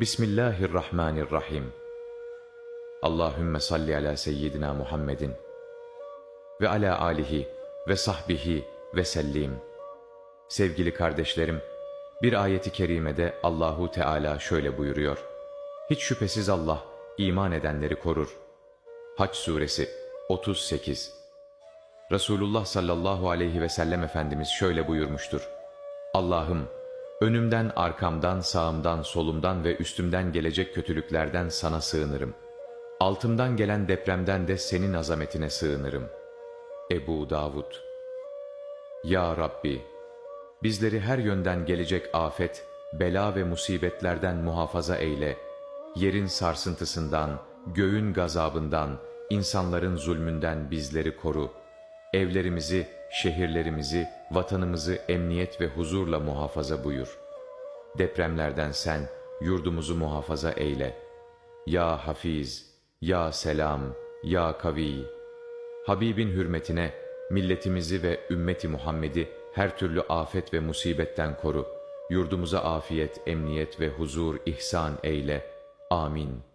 Bismillahirrahmanirrahim. Allahümme salli ala seyyidina Muhammedin ve ala alihi ve sahbihi ve sellim. Sevgili kardeşlerim, bir ayeti kerimede Allahu Teala şöyle buyuruyor. Hiç şüphesiz Allah iman edenleri korur. Haç suresi 38 Resulullah sallallahu aleyhi ve sellem Efendimiz şöyle buyurmuştur. Allah'ım, önümden, arkamdan, sağımdan, solumdan ve üstümden gelecek kötülüklerden sana sığınırım. Altımdan gelen depremden de senin azametine sığınırım. Ebu Davud Ya Rabbi, bizleri her yönden gelecek afet, bela ve musibetlerden muhafaza eyle. Yerin sarsıntısından, göğün gazabından, insanların zulmünden bizleri koru. Evlerimizi, şehirlerimizi, vatanımızı emniyet ve huzurla muhafaza buyur. Depremlerden sen yurdumuzu muhafaza eyle. Ya Hafiz, Ya Selam, Ya Kavi. Habibin hürmetine milletimizi ve ümmeti Muhammed'i her türlü afet ve musibetten koru. Yurdumuza afiyet, emniyet ve huzur ihsan eyle. Amin.